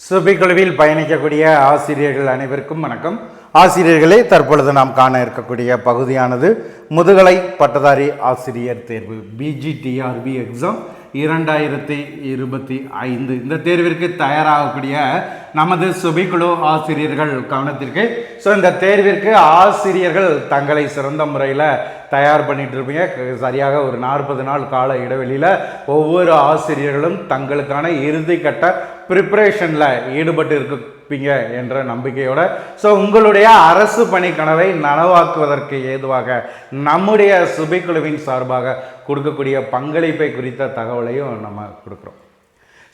சுபிக்குழுவில் பயணிக்கக்கூடிய ஆசிரியர்கள் அனைவருக்கும் வணக்கம். ஆசிரியர்களே தற்பொழுது நாம் காண இருக்கக்கூடிய பகுதியானது முதுகலை பட்டதாரி ஆசிரியர் தேர்வு பிஜிடிஆர்பி எக்ஸாம் இரண்டாயிரத்தி இருபத்தி ஐந்து. இந்த தேர்விற்கு தயாராகக்கூடிய நமது சுபிக்குழு ஆசிரியர்கள் கவனத்திற்கு ஸோ இந்த தேர்விற்கு ஆசிரியர்கள் தங்களை சிறந்த முறையில் தயார் பண்ணிட்டு இருப்பீங்க க- சரியாக ஒரு நாற்பது நாள் கால இடைவெளியில் ஒவ்வொரு ஆசிரியர்களும் தங்களுக்கான இறுதி கட்ட ப்ரிப்பரேஷனில் ஈடுபட்டு இருப்பீங்க என்ற நம்பிக்கையோட ஸோ உங்களுடைய அரசு பணி கனவை நனவாக்குவதற்கு ஏதுவாக நம்முடைய சுபைக்குழுவின் சார்பாக கொடுக்கக்கூடிய பங்களிப்பை குறித்த தகவலையும் நம்ம கொடுக்குறோம்.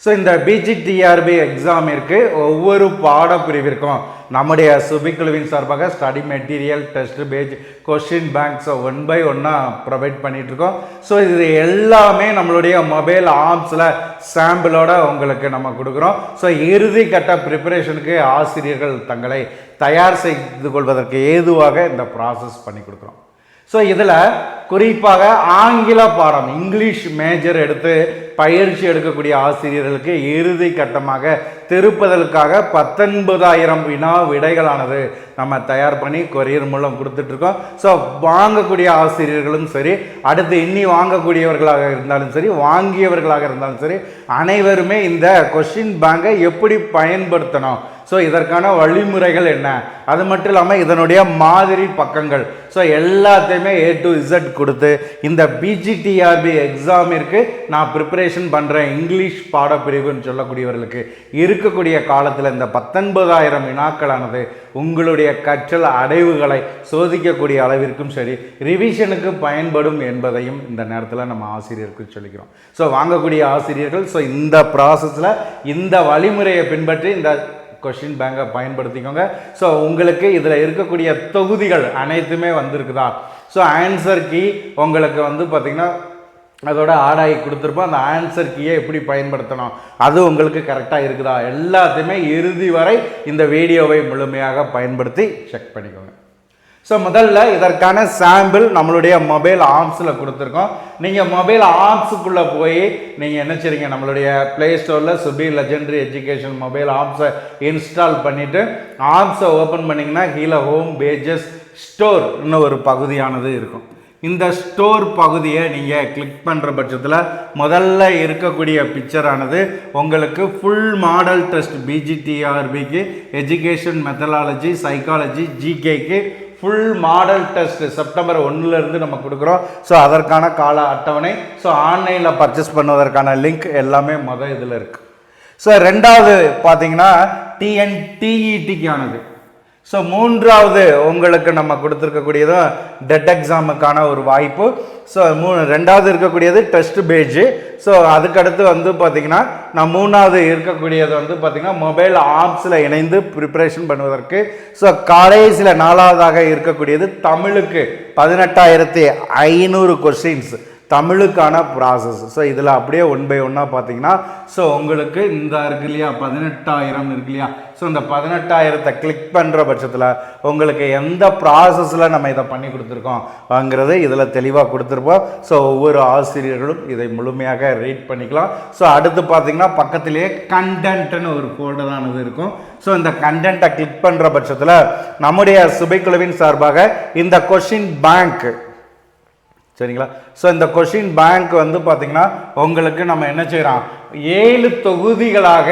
ஸோ இந்த பிஜிடிஆர்பி எக்ஸாமிற்கு ஒவ்வொரு பாடப்பிரிவிற்கும் நம்முடைய சுபிக்குழுவின் சார்பாக study material test page question பேங்க்ஸை one by ஒன்னாக ப்ரொவைட் பண்ணிகிட்ருக்கோம் ஸோ இது எல்லாமே நம்மளுடைய மொபைல் ஆப்ஸில் சாம்பிளோட உங்களுக்கு நம்ம கொடுக்குறோம். ஸோ இறுதி கட்ட ப்ரிப்பரேஷனுக்கு ஆசிரியர்கள் தங்களை தயார் செய்து கொள்வதற்கு ஏதுவாக இந்த ப்ராசஸ் பண்ணி கொடுக்குறோம். ஸோ இதில் குறிப்பாக ஆங்கில பாடம் இங்கிலீஷ் மேஜர் எடுத்து பயிற்சி எடுக்கக்கூடிய ஆசிரியர்களுக்கு இறுதி கட்டமாக திருப்புதலுக்காக பத்தொன்பதாயிரம் வினா விடைகளானது நம்ம தயார் பண்ணி கொரியர் மூலம் கொடுத்துட்ருக்கோம். ஸோ வாங்கக்கூடிய ஆசிரியர்களும் சரி அடுத்து இன்னி வாங்கக்கூடியவர்களாக இருந்தாலும் சரி வாங்கியவர்களாக இருந்தாலும் சரி அனைவருமே இந்த கொஷின் பேங்கை எப்படி பயன்படுத்தணும்? ஸோ இதற்கான வழிமுறைகள் என்ன? அது மட்டும் இல்லாமல் இதனுடைய மாதிரி பக்கங்கள். ஸோ எல்லாத்தையுமே ஏ டு இசட் கொடுத்து இந்த பிஜிடிஆர்பி எக்ஸாமிற்கு நான் ப்ரிப்பரேஷன் பண்ணுறேன் இங்கிலீஷ் பாடப்பிரிவுன்னு சொல்லக்கூடியவர்களுக்கு. இருக்கக்கூடிய காலத்தில் இந்த பத்தொன்பதாயிரம் வினாக்களானது உங்களுடைய கற்றல் அடைவுகளை சோதிக்கக்கூடிய அளவிற்கும் சரி ரிவிஷனுக்கு பயன்படும் என்பதையும் இந்த நேரத்தில் நம்ம ஆசிரியருக்கு சொல்லிக்கிறோம். ஸோ வாங்கக்கூடிய ஆசிரியர்கள் ஸோ இந்த ப்ராசஸில் இந்த வழிமுறையை பின்பற்றி இந்த கொஷின் பேங்கை பயன்படுத்திக்கோங்க. ஸோ உங்களுக்கு இதில் இருக்கக்கூடிய தொகுதிகள் அனைத்துமே வந்திருக்குதா? ஸோ ஆன்சர் கீ உங்களுக்கு வந்து பார்த்திங்கன்னா அதோட ஆடாகி கொடுத்துருப்போம். அந்த ஆன்சர் கீயை எப்படி பயன்படுத்தணும்? அது உங்களுக்கு கரெக்டாக இருக்குதா? எல்லாத்தையுமே இறுதி வரை இந்த வீடியோவை முழுமையாக பயன்படுத்தி செக் பண்ணிக்கோங்க. ஸோ முதல்ல இதற்கான சாம்பிள் நம்மளுடைய மொபைல் ஆப்ஸில் கொடுத்துருக்கோம். நீங்கள் மொபைல் ஆப்ஸுக்குள்ளே போய் நீங்கள் என்ன செய்றீங்க? நம்மளுடைய ப்ளே ஸ்டோரில் சுபி லெஜெண்டரி எஜுகேஷன் மொபைல் ஆப்ஸை இன்ஸ்டால் பண்ணிவிட்டு ஆப்ஸை ஓப்பன் பண்ணிங்கன்னா கீழே ஹோம் பேஜஸ் ஸ்டோர்னு ஒரு பகுதியானது இருக்கும். இந்த ஸ்டோர் பகுதியை நீங்கள் கிளிக் பண்ணுற பட்சத்தில் முதல்ல இருக்கக்கூடிய பிக்சரானது உங்களுக்கு ஃபுல் மாடல் டெஸ்ட் பிஜிடிஆர்பிக்கு எஜுகேஷன் மெத்தடாலஜி சைக்காலஜி ஜிகேக்கு ஃபுல் மாடல் டெஸ்ட் செப்டம்பர் ஒன்றுலேருந்து நம்ம கொடுக்குறோம். ஸோ அதற்கான கால அட்டவணை. ஸோ ஆன்லைனில் பர்ச்சேஸ் பண்ணுவதற்கான லிங்க் எல்லாமே மொதல் இதில் இருக்குது ஸோ ரெண்டாவது பார்த்தீங்கன்னா டிஎன்டிஇடிக்கானது ஸோ மூன்றாவது உங்களுக்கு நம்ம கொடுத்துருக்கக்கூடியதும் டெட் எக்ஸாமுக்கான ஒரு வாய்ப்பு. ஸோ மூ ரெண்டாவது இருக்கக்கூடியது டெஸ்ட் பேஜு ஸோ அதுக்கடுத்து வந்து பார்த்திங்கன்னா நான் மூணாவது இருக்கக்கூடியது வந்து பார்த்திங்கன்னா மொபைல் ஆப்ஸில் இணைந்து ப்ரிப்பரேஷன் பண்ணுவதற்கு. ஸோ காலேஜில் நாலாவதாக இருக்கக்கூடியது தமிழுக்கு பதினெட்டாயிரத்தி ஐநூறு கொஸ்டின்ஸ் தமிழுக்கான ப்ராசஸ் ஸோ இதில் அப்படியே ஒன் பை ஒன்னாக பார்த்தீங்கன்னா ஸோ உங்களுக்கு இந்த இருக்கு இல்லையா பதினெட்டாயிரம் இருக்கு இல்லையா? ஸோ இந்த பதினெட்டாயிரத்தை கிளிக் பண்ணுற பட்சத்தில் உங்களுக்கு எந்த ப்ராசஸில் நம்ம இதை பண்ணி கொடுத்துருக்கோம் இதில் தெளிவாக கொடுத்துருப்போம். ஸோ ஒவ்வொரு ஆசிரியர்களும் இதை முழுமையாக ரீட் பண்ணிக்கலாம். ஸோ அடுத்து பார்த்தீங்கன்னா பக்கத்திலேயே கண்டென்ட்னு ஒரு ஃபோல்டரானது இருக்கும். ஸோ இந்த கண்டென்ட்டை கிளிக் பண்ணுற பட்சத்தில் நம்முடைய சுபைக்குழுவின் சார்பாக இந்த கொஷின் பேங்க் சரிங்களா? ஸோ இந்த கொஷின் பேங்க் வந்து பார்த்தீங்கன்னா உங்களுக்கு நம்ம என்ன செய்கிறோம் ஏழு தொகுதிகளாக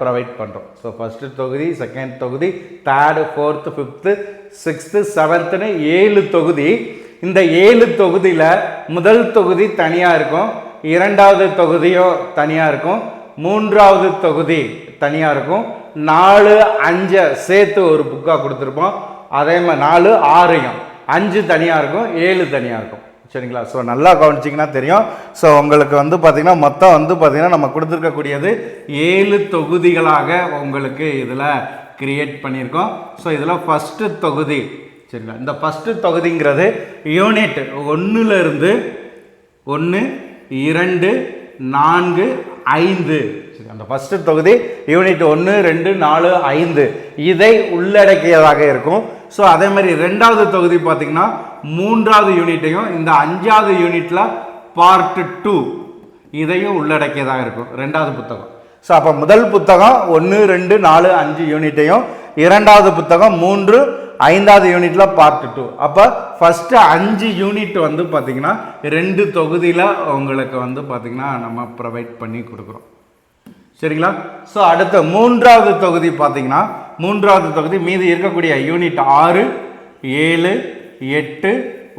ப்ரொவைட் பண்ணுறோம் ஸோ ஃபஸ்ட்டு தொகுதி செகண்ட் தொகுதி தேர்டு ஃபோர்த்து ஃபிஃப்த்து சிக்ஸ்த்து செவன்த்துன்னு ஏழு தொகுதி. இந்த ஏழு தொகுதியில் முதல் தொகுதி தனியாக இருக்கும். இரண்டாவது தொகுதியும் தனியாக இருக்கும். மூன்றாவது தொகுதி தனியாக இருக்கும். நாலு அஞ்சை சேர்த்து ஒரு புக்காக கொடுத்துருப்போம். அதே மாதிரி நாலு ஆறையும். அஞ்சு தனியாக இருக்கும் ஏழு தனியாக இருக்கும். சரிங்களா? ஸோ நல்லா கவனிச்சிங்கன்னா தெரியும். ஸோ உங்களுக்கு வந்து பார்த்திங்கன்னா மொத்தம் வந்து பார்த்திங்கன்னா நம்ம கொடுத்துருக்கக்கூடியது ஏழு தொகுதிகளாக உங்களுக்கு இதில் கிரியேட் பண்ணியிருக்கோம். ஸோ இதில் ஃபஸ்ட்டு தொகுதி சரிங்களா? இந்த ஃபஸ்ட்டு தொகுதிங்கிறது யூனிட் ஒன்றுலேருந்து ஒன்று இரண்டு நான்கு ஐந்து. சரி, அந்த ஃபஸ்ட்டு தொகுதி யூனிட் ஒன்று ரெண்டு நாலு ஐந்து. இதை உள்ளடக்கியதாக இருக்கும். ஸோ அதே மாதிரி ரெண்டாவது தொகுதி பார்த்தீங்கன்னா மூன்றாவது யூனிட்டையும் இந்த அஞ்சாவது யூனிட்டில் பார்ட் டூ இதையும் உள்ளடக்கியதாக இருக்கும். ரெண்டாவது புத்தகம். ஸோ அப்போ முதல் புத்தகம் ஒன்று ரெண்டு நாலு அஞ்சு யூனிட்டையும் இரண்டாவது புத்தகம் மூன்று ஐந்தாவது யூனிட்ல பார்ட் டூ அப்போ ஃபஸ்ட்டு அஞ்சு யூனிட் வந்து பார்த்தீங்கன்னா ரெண்டு தொகுதியில் உங்களுக்கு வந்து பார்த்தீங்கன்னா நம்ம ப்ரொவைட் பண்ணி கொடுக்குறோம். சரிங்களா? ஸோ அடுத்த மூன்றாவது தொகுதி பார்த்தீங்கன்னா மூன்றாவது தொகுதி மீது இருக்கக்கூடிய யூனிட் ஆறு ஏழு எட்டு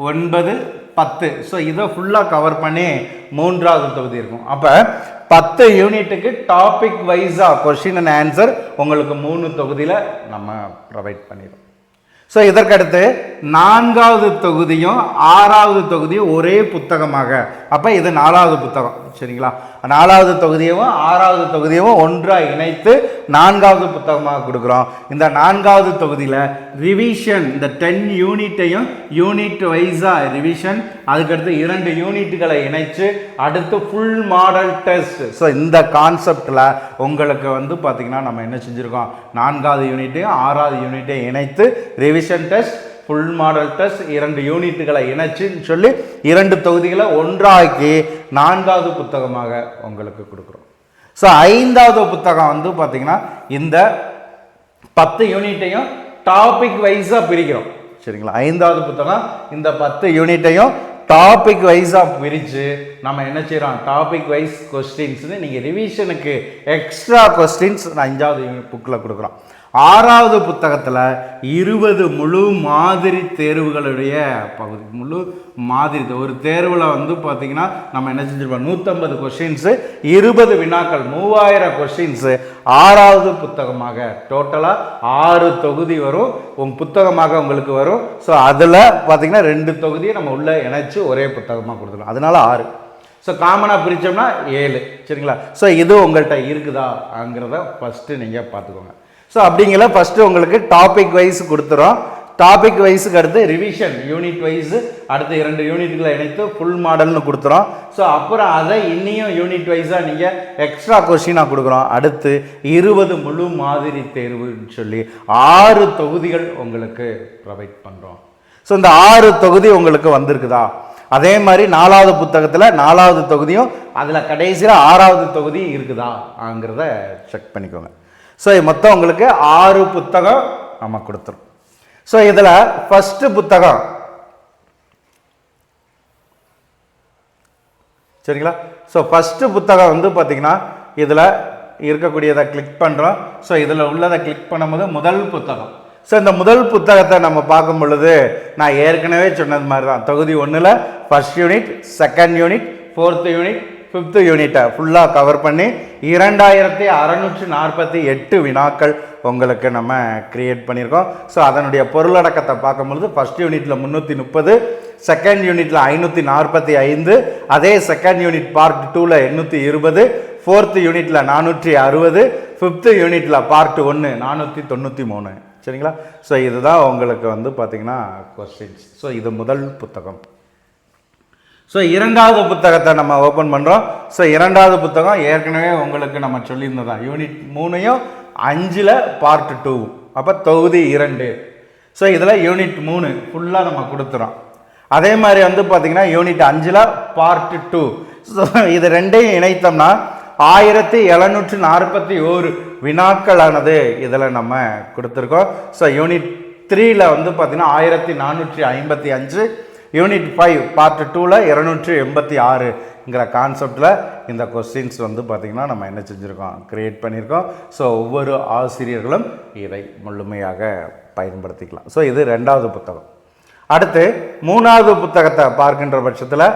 ஒன்பது பத்து. ஸோ இதை ஃபுல்லாக கவர் பண்ணி மூன்றாவது தொகுதி இருக்கும். அப்போ பத்து யூனிட்டுக்கு டாபிக் வைஸாக கொஷின் அண்ட் ஆன்சர் உங்களுக்கு மூணு தொகுதியில் நம்ம ப்ரொவைட் பண்ணிடுறோம். ஸோ இதற்கடுத்து நான்காவது தொகுதியும் ஆறாவது தொகுதியும் ஒரே புத்தகமாக. அப்போ இது நாலாவது புத்தகம். சரிங்களா? நாலாவது தொகுதியவும் ஆறாவது தொகுதியவும் ஒன்றாக இணைத்து நான்காவது புத்தகமாக கொடுக்குறோம். இந்த நான்காவது தொகுதியில் ரிவிஷன் இந்த டென் யூனிட்டையும் யூனிட் வைஸாக ரிவிஷன் அதுக்கடுத்து இரண்டு யூனிட்டுகளை இணைச்சு அடுத்து ஃபுல் மாடல் டெஸ்ட் ஸோ இந்த கான்செப்டில் உங்களுக்கு வந்து பார்த்திங்கன்னா நம்ம என்ன செஞ்சுருக்கோம்? நான்காவது யூனிட்டையும் ஆறாவது யூனிட்டையும் இணைத்து revision test full model test இரண்டு யூனிட்டுகளை இணைச்சுன்னு சொல்லி இரண்டு தொகுதிகளை ஒன்றாக்கி நான்காவது புத்தகமாக உங்களுக்கு கொடுக்குறோம். ஸோ ஐந்தாவது புத்தகம் வந்து பார்த்திங்கன்னா இந்த பத்து யூனிட்டையும் டாபிக் வைஸாக பிரிக்கிறோம். சரிங்களா? ஐந்தாவது புத்தகம் இந்த பத்து யூனிட்டையும் டாபிக் வைஸாக பிரித்து நம்ம என்ன செய்கிறோம் டாபிக் வைஸ் கொஸ்டின்ஸ்னு நீங்கள் ரிவிஷனுக்கு எக்ஸ்ட்ரா கொஸ்டின்ஸ் நான் அஞ்சாவது புக்கில் கொடுக்குறோம். ஆறாவது புத்தகத்தில் இருபது முழு மாதிரி தேர்வுகளுடைய பகுதி முழு மாதிரி ஒரு தேர்வில் வந்து பார்த்திங்கன்னா நம்ம என்ன செஞ்சிருப்போம்? நூற்றம்பது கொஷின்ஸு இருபது வினாக்கள் மூவாயிரம் கொஷின்ஸு ஆறாவது புத்தகமாக டோட்டலாக ஆறு தொகுதி வரும் உங்கள் புத்தகமாக உங்களுக்கு வரும். ஸோ அதில் பார்த்திங்கன்னா ரெண்டு தொகுதியை நம்ம உள்ளே இணைச்சி ஒரே புத்தகமாக கொடுத்துருவோம். அதனால ஆறு. ஸோ காமனாக பிரித்தோம்னா ஏழு. சரிங்களா? ஸோ இது உங்கள்கிட்ட இருக்குதாங்கிறத ஃபஸ்ட்டு நீங்கள் பார்த்துக்கோங்க ஸோ அப்படிங்கிற ஃபஸ்ட்டு உங்களுக்கு டாபிக் வைஸ் கொடுத்துறோம். டாபிக் வைஸுக்கு அடுத்து ரிவிஷன் யூனிட் வைஸு அடுத்து இரண்டு யூனிட்களை இணைத்து ஃபுல் மாடல்னு கொடுத்துறோம். ஸோ அப்புறம் அதை இன்னியும் யூனிட் வைஸாக நீங்கள் எக்ஸ்ட்ரா கொஷினாக கொடுக்குறோம். அடுத்து இருபது முழு மாதிரி தேர்வுன்னு சொல்லி ஆறு தொகுதிகள் உங்களுக்கு ப்ரொவைட் பண்ணுறோம் ஸோ இந்த ஆறு தொகுதி உங்களுக்கு வந்திருக்குதா? அதே மாதிரி நாலாவது புத்தகத்தில் நாலாவது தொகுதியும் அதில் கடைசியில் ஆறாவது தொகுதியும் இருக்குதாங்கிறத செக் பண்ணிக்கோங்க. ஸோ மொத்தம் உங்களுக்கு ஆறு புத்தகம் நம்ம கொடுத்துரும். ஸோ இதில் ஃபஸ்ட்டு புத்தகம். சரிங்களா? ஸோ ஃபஸ்ட்டு புத்தகம் வந்து பார்த்தீங்கன்னா இதில் இருக்கக்கூடியதை கிளிக் பண்ணுறோம் ஸோ இதில் உள்ளதை கிளிக் பண்ணும்போது முதல் புத்தகம். ஸோ இந்த முதல் புத்தகத்தை நம்ம பார்க்கும் பொழுது நான் ஏற்கனவே சொன்னது மாதிரி தான் தொகுதி ஒன்றில் first unit second unit fourth unit fifth யூனிட்டை ஃபுல்லாக கவர் பண்ணி இரண்டாயிரத்தி அறநூற்றி நாற்பத்தி எட்டு வினாக்கள் உங்களுக்கு நம்ம க்ரியேட் பண்ணியிருக்கோம். ஸோ அதனுடைய பொருளடக்கத்தை பார்க்கும்பொழுது ஃபஸ்ட் யூனிட்டில் முந்நூற்றி முப்பது செகண்ட் யூனிட்டில் ஐநூற்றி நாற்பத்தி ஐந்து அதே செகண்ட் யூனிட் பார்ட் டூவில் எண்ணூற்றி இருபது ஃபோர்த்து யூனிட்டில் நானூற்றி அறுபது ஃபிஃப்த்து யூனிட்டில் பார்ட் ஒன்று நானூற்றி தொண்ணூற்றி மூணு. சரிங்களா? ஸோ இதுதான் உங்களுக்கு வந்து பார்த்திங்கன்னா கொஸ்டின்ஸ் ஸோ இது முதல் புத்தகம். ஸோ இரண்டாவது புத்தகத்தை நம்ம ஓப்பன் பண்ணுறோம் ஸோ இரண்டாவது புத்தகம் ஏற்கனவே உங்களுக்கு நம்ம சொல்லியிருந்ததான் யூனிட் மூணையும் அஞ்சில் பார்ட் டூ அப்போ தொகுதி இரண்டு. ஸோ இதில் யூனிட் மூணு ஃபுல்லாக நம்ம கொடுத்துறோம். அதே மாதிரி வந்து பார்த்திங்கன்னா யூனிட் அஞ்சில் பார்ட் டூ ஸோ இது ரெண்டையும் இணைத்தோம்னா ஆயிரத்தி எழுநூற்றி நாற்பத்தி ஓரு வினாக்களானது இதில் நம்ம கொடுத்துருக்கோம். ஸோ யூனிட் த்ரீயில் வந்து பார்த்திங்கன்னா ஆயிரத்தி நானூற்றி ஐம்பத்தி அஞ்சு. யூனிட் ஃபைவ் பார்ட் டூவில் இரநூற்றி எண்பத்தி ஆறுங்கிற கான்செப்டில் இந்த கொஸ்டின்ஸ் வந்து பார்த்திங்கன்னா நம்ம என்ன செஞ்சுருக்கோம்? க்ரியேட் பண்ணியிருக்கோம் ஸோ ஒவ்வொரு ஆசிரியர்களும் இதை முழுமையாக பயன்படுத்திக்கலாம். ஸோ இது ரெண்டாவது புத்தகம். அடுத்து மூணாவது புத்தகத்தை பார்க்கின்ற பட்சத்தில்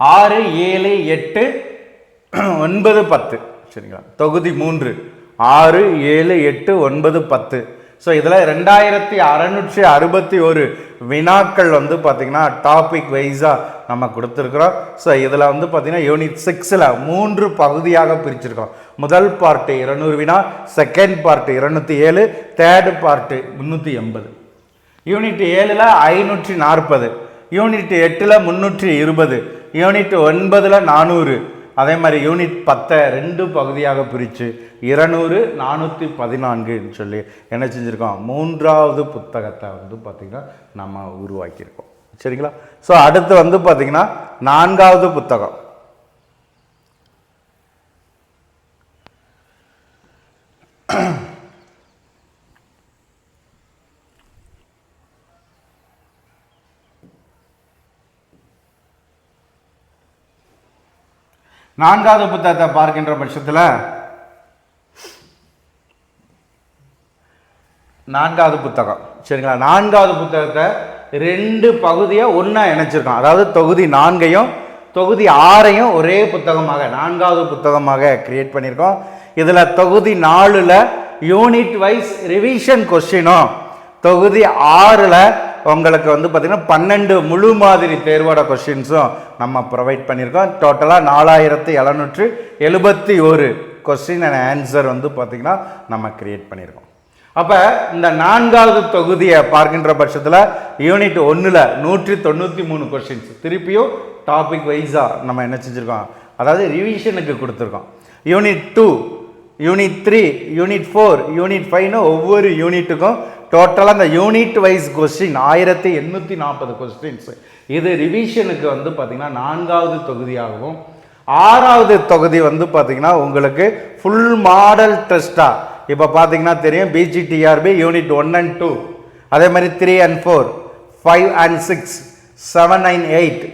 ஆறு ஏழு எட்டு ஒன்பது பத்து. சரிங்களா? தொகுதி மூன்று. ஆறு ஏழு எட்டு ஒன்பது பத்து. ஸோ இதில் ரெண்டாயிரத்தி அறநூற்றி அறுபத்தி ஒரு வினாக்கள் வந்து பார்த்திங்கன்னா டாபிக் வைஸாக நம்ம கொடுத்துருக்குறோம். ஸோ இதில் வந்து பார்த்திங்கன்னா யூனிட் சிக்ஸில் மூன்று பகுதியாக பிரிச்சிருக்கோம் முதல் பார்ட்டு இருநூறு வினா செகண்ட் பார்ட்டு இருநூற்றி ஏழு தேர்டு பார்ட்டு முந்நூற்றி எண்பது. யூனிட் ஏழில் ஐநூற்றி நாற்பது. யூனிட் எட்டில் முந்நூற்றி இருபது. யூனிட் ஒன்பதில் நானூறு. அதே மாதிரி யூனிட் பத்தை ரெண்டு பகுதியாக பிரித்து இருநூறு நானூற்றி பதினான்குன்னு சொல்லி என்ன செஞ்சுருக்கோம்? மூன்றாவது புத்தகத்தை வந்து பார்த்திங்கன்னா நம்ம உருவாக்கியிருக்கோம். சரிங்களா? ஸோ அடுத்து வந்து பார்த்திங்கன்னா நான்காவது புத்தகம். Mm-hmm. நான்காவது புத்தகத்தை பார்க்கின்ற பட்சத்தில் நான்காவது புத்தகம் சரிங்களா? நான்காவது புத்தகத்தை ரெண்டு பகுதியாக ஒன்றா இணைச்சிருக்கோம். அதாவது தொகுதி நான்கையும் தொகுதி ஆறையும் ஒரே புத்தகமாக நான்காவது புத்தகமாக கிரியேட் பண்ணியிருக்கோம். இதில் தொகுதி நாலில் யூனிட் வைஸ் ரிவிஷன் கொஸ்டினும் தொகுதி ஆறில் உங்களுக்கு வந்து பார்த்திங்கன்னா பன்னெண்டு முழு மாதிரி தேர்வோட கொஷின்ஸும் நம்ம ப்ரொவைட் பண்ணியிருக்கோம். டோட்டலாக நாலாயிரத்து எழுநூற்று எழுபத்தி ஒரு கொஸ்டின் அண்ட் ஆன்சர் வந்து பார்த்திங்கன்னா நம்ம க்ரியேட் பண்ணியிருக்கோம். அப்போ இந்த நான்காவது தொகுதியை பார்க்கின்ற பட்சத்தில் யூனிட் ஒன்றில் நூற்றி தொண்ணூற்றி மூணு கொஷின்ஸ் திருப்பியும் டாபிக் வைஸாக நம்ம என்ன செஞ்சுருக்கோம்? அதாவது ரிவிஷனுக்கு கொடுத்துருக்கோம். Unit two unit three unit four unit ஃபைவ்னு ஒவ்வொரு யூனிட்டுக்கும் டோட்டலாக அந்த யூனிட் வைஸ் கொஸ்டின் ஆயிரத்தி எண்ணூற்றி நாற்பது கொஸ்டின்ஸ் இது ரிவிஷனுக்கு வந்து பார்த்திங்கன்னா நான்காவது தொகுதியாகவும் ஆறாவது தொகுதி வந்து பார்த்திங்கன்னா உங்களுக்கு ஃபுல் மாடல் டெஸ்ட்டாக இப்போ பார்த்தீங்கன்னா தெரியும் PGTRB unit one and two அதே மாதிரி three and four five and six seven nine eight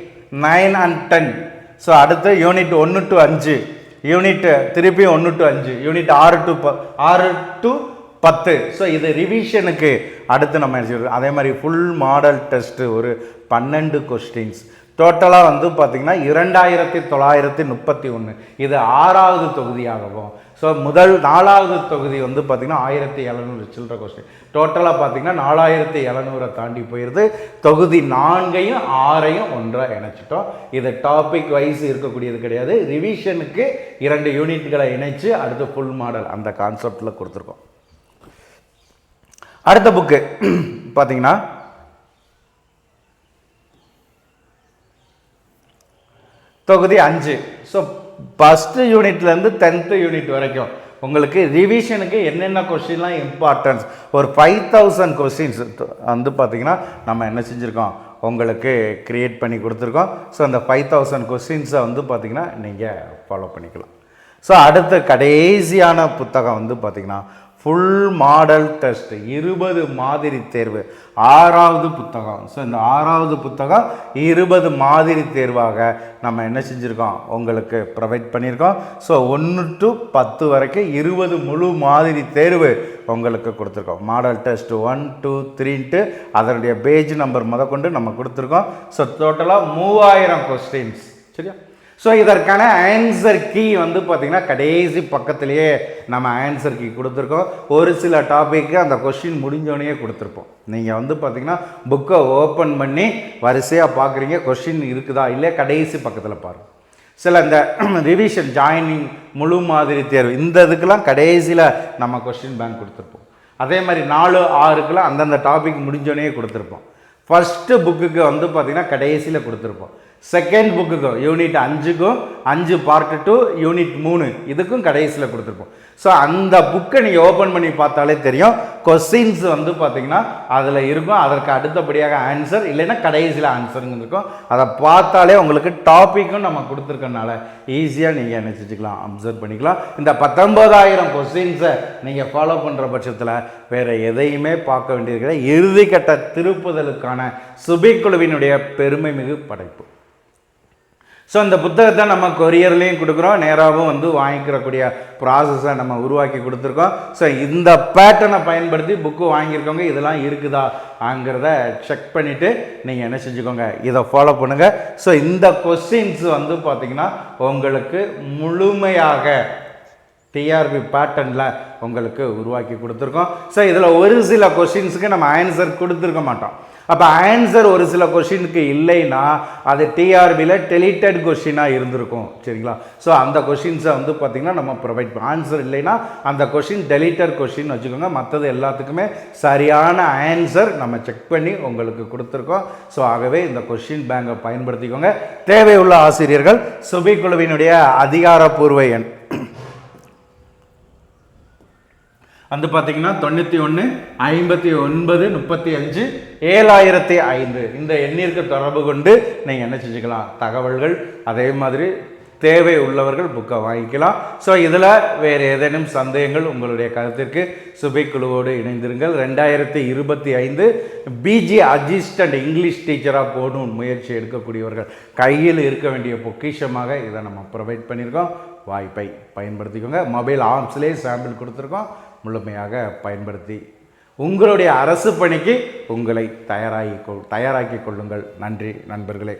nine and ten so அடுத்து யூனிட் ஒன்று டு அஞ்சு. யூனிட் திருப்பி ஒன்று டு அஞ்சு. யூனிட் ஆறு டு ப ஆறு டு பத்து. ஸோ இது ரிவிஷனுக்கு அடுத்து நம்ம என்ன செய்யறது? அதே மாதிரி ஃபுல் மாடல் டெஸ்ட்டு ஒரு பன்னெண்டு கொஸ்டின்ஸ் டோட்டலாக வந்து பார்த்திங்கன்னா இரண்டாயிரத்தி தொள்ளாயிரத்தி முப்பத்தி ஒன்று இது ஆறாவது தொகுதியாகவும். ஸோ முதல் நாலாவது தொகுதி வந்து பார்த்திங்கன்னா ஆயிரத்தி எழுநூறு சில்லற கொஸ்டின் டோட்டலாக பார்த்திங்கன்னா நாலாயிரத்தி எழுநூறை தாண்டி போயிடுது தொகுதி நான்கையும் ஆறையும் ஒன்றாக இணைச்சிட்டோம். இது டாபிக் வைஸ் இருக்கக்கூடியது கிடையாது. ரிவிஷனுக்கு இரண்டு யூனிட்களை இணைச்சு அடுத்து ஃபுல் மாடல் அந்த கான்செப்டில் கொடுத்துருக்கோம். அடுத்த புக்கு பார்த்தீங்கன்னா தொகுதி அஞ்சு. ஸோ ஃபஸ்ட்டு யூனிட்லேருந்து டென்த்து யூனிட் வரைக்கும் உங்களுக்கு ரிவிஷனுக்கு என்னென்ன கொஸ்டின்லாம் இம்பார்ட்டன்ஸ் ஒரு ஃபைவ் தௌசண்ட் கொஸ்டின்ஸ் வந்து பார்த்தீங்கன்னா நம்ம என்ன செஞ்சுருக்கோம்? உங்களுக்கு க்ரியேட் பண்ணி கொடுத்துருக்கோம். ஸோ அந்த ஃபைவ் தௌசண்ட் கொஸ்டின்ஸை வந்து பார்த்திங்கன்னா நீங்கள் ஃபாலோ பண்ணிக்கலாம். ஸோ அடுத்த கடைசியான புத்தகம் வந்து பார்த்திங்கன்னா ஃபுல் மாடல் டெஸ்ட் இருபது மாதிரி தேர்வு. ஆறாவது புத்தகம். ஸோ இந்த ஆறாவது புத்தகம் இருபது மாதிரி தேர்வாக நம்ம என்ன செஞ்சுருக்கோம்? உங்களுக்கு ப்ரொவைட் பண்ணியிருக்கோம் ஸோ ஒன்று டு பத்து வரைக்கும் இருபது முழு மாதிரி தேர்வு உங்களுக்கு கொடுத்துருக்கோம். மாடல் டெஸ்ட் ஒன் டூ த்ரீன்ட்டு அதனுடைய பேஜ் நம்பர் முதற்கொண்டு நம்ம கொடுத்துருக்கோம். ஸோ டோட்டலாக மூவாயிரம் கொஸ்டின்ஸ் சரியா? ஸோ இதற்கான ஆன்சர் கீ வந்து பார்த்திங்கன்னா கடைசி பக்கத்துலேயே நம்ம ஆன்சர் கீ கொடுத்துருக்கோம். ஒரு சில டாப்பிக்கு அந்த கொஷின் முடிஞ்சோடனே கொடுத்துருப்போம். நீங்கள் வந்து பார்த்திங்கன்னா புக்கை ஓப்பன் பண்ணி வரிசையாக பார்க்குறீங்க கொஷின் இருக்குதா இல்லை கடைசி பக்கத்தில் பாருங்கள் சில இந்த ரிவிஷன் ஜாயினிங் முழு மாதிரி தேர்வு இந்த இதுக்கெல்லாம் கடைசியில் நம்ம கொஸ்டின் பேங்க் கொடுத்துருப்போம். அதே மாதிரி நாலு ஆறுக்கெல்லாம் அந்தந்த டாபிக் முடிஞ்சோடனே கொடுத்துருப்போம். ஃபஸ்ட்டு புக்குக்கு வந்து பார்த்திங்கன்னா கடைசியில் கொடுத்துருப்போம். செகண்ட் புக்குக்கும் யூனிட் அஞ்சுக்கும் அஞ்சு பார்ட் டூ யூனிட் மூணு. இதுக்கும் கடைசியில் கொடுத்துருப்போம். ஸோ அந்த புக்கை நீங்கள் ஓப்பன் பண்ணி பார்த்தாலே தெரியும். கொஸ்டின்ஸ் வந்து பார்த்தீங்கன்னா அதில் இருக்கும். அதற்கு அடுத்தபடியாக ஆன்சர் இல்லைன்னா கடைசியில் ஆன்சருங்க இருக்கும். அதை பார்த்தாலே உங்களுக்கு டாப்பிக்கும் நம்ம கொடுத்துருக்கனால ஈஸியாக நீங்கள் என்ன செஞ்சுக்கலாம் அப்சர்வ் பண்ணிக்கலாம். இந்த பத்தொன்பதாயிரம் கொஸ்டின்ஸை நீங்கள் ஃபாலோ பண்ணுற பட்சத்தில் வேறு எதையுமே பார்க்க வேண்டியது இறுதிக்கட்ட திருப்புதலுக்கான சுபிக்குழுவினுடைய பெருமை மிகு படைப்பு. ஸோ அந்த புத்தகத்தை நம்ம கொரியர்லேயும் கொடுக்குறோம். நேராகவும் வந்து வாங்கிக்கிறக்கூடிய ப்ராசஸை நம்ம உருவாக்கி கொடுத்துருக்கோம். ஸோ இந்த பேட்டர்னை பயன்படுத்தி புக்கு வாங்கியிருக்கவங்க இதெல்லாம் இருக்குதா ஆங்கிறத செக் பண்ணிவிட்டு நீங்கள் என்ன செஞ்சுக்கோங்க. இதை ஃபாலோ பண்ணுங்கள் ஸோ இந்த கொஸ்டின்ஸ் வந்து பார்த்திங்கன்னா உங்களுக்கு முழுமையாக டிஆர்பி பேட்டர்னில் உங்களுக்கு உருவாக்கி கொடுத்துருக்கோம். ஸோ இதில் ஒரு சில கொஷின்ஸுக்கு நம்ம ஆன்சர் கொடுத்துருக்க மாட்டோம். அப்போ ஆன்சர் ஒரு சில கொஷினுக்கு இல்லைன்னா அது டிஆர்பியில் டெலிட்டட் கொஷினாக இருந்திருக்கும். சரிங்களா? ஸோ அந்த கொஷின்ஸை வந்து பார்த்திங்கன்னா நம்ம ப்ரொவைட் பண்ணோம் ஆன்சர் இல்லைன்னா அந்த கொஷின் டெலிட்டட் கொஷின் வச்சுக்கோங்க. மற்றது எல்லாத்துக்குமே சரியான ஆன்சர் நம்ம செக் பண்ணி உங்களுக்கு கொடுத்துருக்கோம். ஸோ ஆகவே இந்த கொஷின் பேங்கை பயன்படுத்திக்கோங்க. தேவையுள்ள ஆசிரியர்கள் சுபி குழுவினுடைய அதிகாரப்பூர்வ எண். வந்து பார்த்தீங்கன்னா தொண்ணூற்றி ஒன்று ஐம்பத்தி ஒன்பது முப்பத்தி அஞ்சு ஏழாயிரத்தி ஐந்து. இந்த எண்ணிற்கு தொடர்பு கொண்டு நீங்கள் என்ன செஞ்சுக்கலாம்? தகவல்கள் அதே மாதிரி தேவை உள்ளவர்கள் புக்கை வாங்கிக்கலாம். ஸோ இதில் வேறு ஏதேனும் சந்தேகங்கள் உங்களுடைய கருத்திற்கு சுபை குழுவோடு இணைந்திருங்கள். ரெண்டாயிரத்தி இருபத்தி ஐந்து பிஜி அசிஸ்டன்ட் இங்கிலீஷ் டீச்சராக போகணும் முயற்சி எடுக்கக்கூடியவர்கள் கையில் இருக்க வேண்டிய பொக்கிஷமாக இதை நம்ம ப்ரொவைட் பண்ணியிருக்கோம். வாய்ப்பை பயன்படுத்திக்கோங்க. மொபைல் ஆர்ம்ஸ்லேயே சாம்பிள் கொடுத்துருக்கோம். முழுமையாக பயன்படுத்தி உங்களுடைய அரசு பணிக்கு உங்களை தயாராகி கொள் தயாராக்கி கொள்ளுங்கள். நன்றி நண்பர்களே.